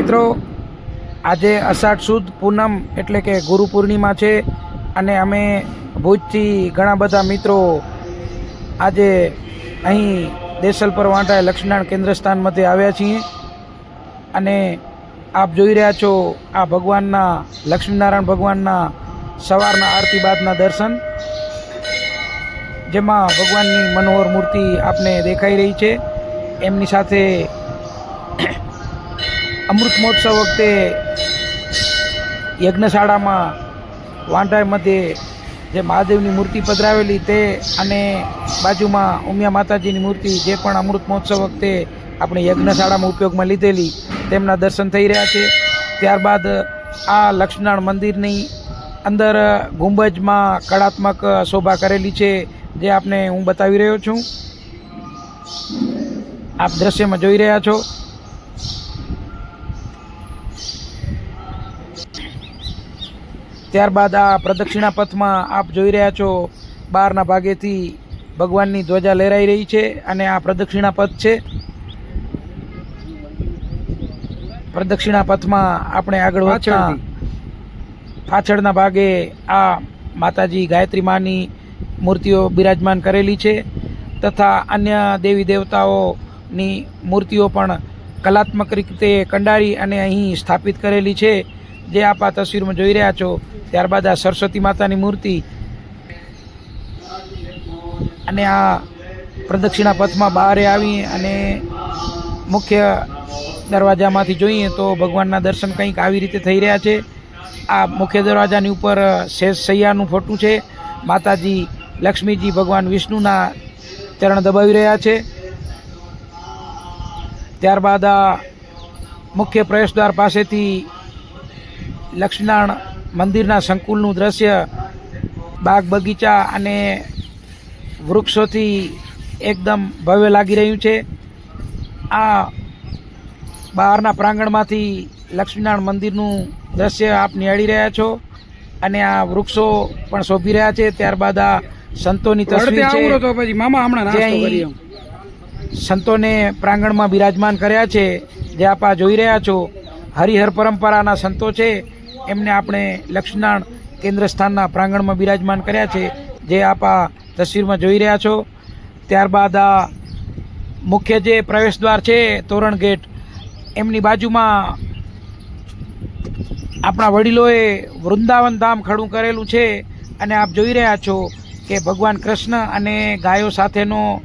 મિત્રો, આજે અષાઢ સુદ પૂનમ એટલે કે ગુરુ પૂર્ણિમા છે અને અમે ભુજથી ઘણા બધા મિત્રો આજે અહીં દેસલપર વાંટાએ લક્ષ્મીનારાયણ કેન્દ્ર સ્થાન આવ્યા છીએ. અને આપ જોઈ રહ્યા છો આ ભગવાનના, લક્ષ્મીનારાયણ ભગવાનના સવારના આરતી બાદના દર્શન, જેમાં ભગવાનની મનોહર મૂર્તિ આપને દેખાઈ રહી છે. એમની સાથે અમૃત મહોત્સવ વખતે યજ્ઞશાળામાં વાંઢાઈ મધ્યે જે મહાદેવની મૂર્તિ પધરાવેલી તે અને બાજુમાં ઉમિયા માતાજીની મૂર્તિ જે પણ અમૃત મહોત્સવ વખતે આપણે યજ્ઞશાળામાં ઉપયોગમાં લીધેલી તેમના દર્શન થઈ રહ્યા છે. ત્યારબાદ આ લક્ષ્મીનારાયણ મંદિરની અંદર ગુંબજમાં કળાત્મક શોભા કરેલી છે જે આપને હું બતાવી રહ્યો છું. આપ દ્રશ્યમાં જોઈ રહ્યા છો. ત્યારબાદ આ પ્રદક્ષિણા પથમાં આપ જોઈ રહ્યા છો બહારના ભાગેથી ભગવાનની ધ્વજા લહેરાઈ રહી છે અને આ પ્રદક્ષિણા પથ છે. પ્રદક્ષિણા પથમાં આપણે આગળ વધતા પાછળના ભાગે આ માતાજી ગાયત્રી માની મૂર્તિઓ બિરાજમાન કરેલી છે તથા અન્ય દેવી દેવતાઓની મૂર્તિઓ પણ કલાત્મક રીતે કંડારી અને અહીં સ્થાપિત કરેલી છે. જે આપ આ તસવીરમાં જોઈ રહ્યા છો ત્યારબાદ આ સરસ્વતી માતાની મૂર્તિ અને આ પ્રદક્ષિણા પથમાં બહાર આવી અને મુખ્ય દરવાજામાંથી જોઈએ તો ભગવાનના દર્શન કંઈક આવી રીતે થઈ રહ્યા છે. આ મુખ્ય દરવાજાની ઉપર શેષ સૈયાનું ફોટું છે. માતાજી લક્ષ્મીજી ભગવાન વિષ્ણુના ચરણ દબાવી રહ્યા છે. ત્યારબાદ આ મુખ્ય પ્રવેશદ્વાર પાસેથી લક્ષ્મીનારાયણ મંદિરના સંકુલનું દ્રશ્ય બાગ બગીચા અને વૃક્ષોથી એકદમ ભવ્ય લાગી રહ્યું છે. આ બહારના પ્રાંગણમાંથી લક્ષ્મીનારાયણ મંદિરનું દ્રશ્ય આપ નિહાળી રહ્યા છો અને આ વૃક્ષો પણ શોભી રહ્યા છે. ત્યારબાદ આ સંતોની તસવીર છે સંતોને પ્રાંગણમાં બિરાજમાન કર્યા છે. જે આપ આ જોઈ રહ્યા છો. હરિહર પરંપરાના સંતો છે. એમને આપણે લક્ષ્મણ કેન્દ્ર સ્થાનના પ્રાંગણમાં બિરાજમાન કર્યા છે. જે આપ આ તસવીરમાં જોઈ રહ્યા છો. ત્યારબાદ આ મુખ્ય જે પ્રવેશદ્વાર છે, તોરણ ગેટ, એમની બાજુમાં આપણા વડીલોએ વૃંદાવન ધામ ખડું કરેલું છે. અને આપ જોઈ રહ્યા છો કે ભગવાન કૃષ્ણ અને ગાયો સાથેનો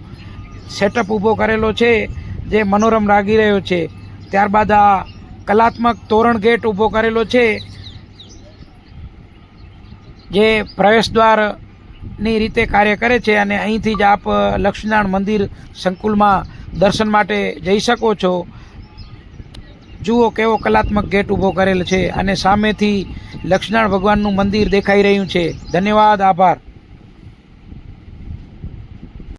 સેટઅપ ઊભો કરેલો છે, જે મનોરમ લાગી રહ્યો છે. ત્યારબાદ આ કલાત્મક તોરણ ગેટ ઊભો કરેલો છે. જે પ્રવેશદ્વારની રીતે કાર્ય કરે છે અને અહીંથી જ આપ લક્ષ્મીનારાયણ મંદિર સંકુલમાં દર્શન માટે જઈ શકો છો. જુઓ કેવો કલાત્મક ગેટ ઊભો કરેલ છે અને સામેથી લક્ષ્મીનારાયણ ભગવાનનું મંદિર દેખાઈ રહ્યું છે. ધન્યવાદ, આભાર.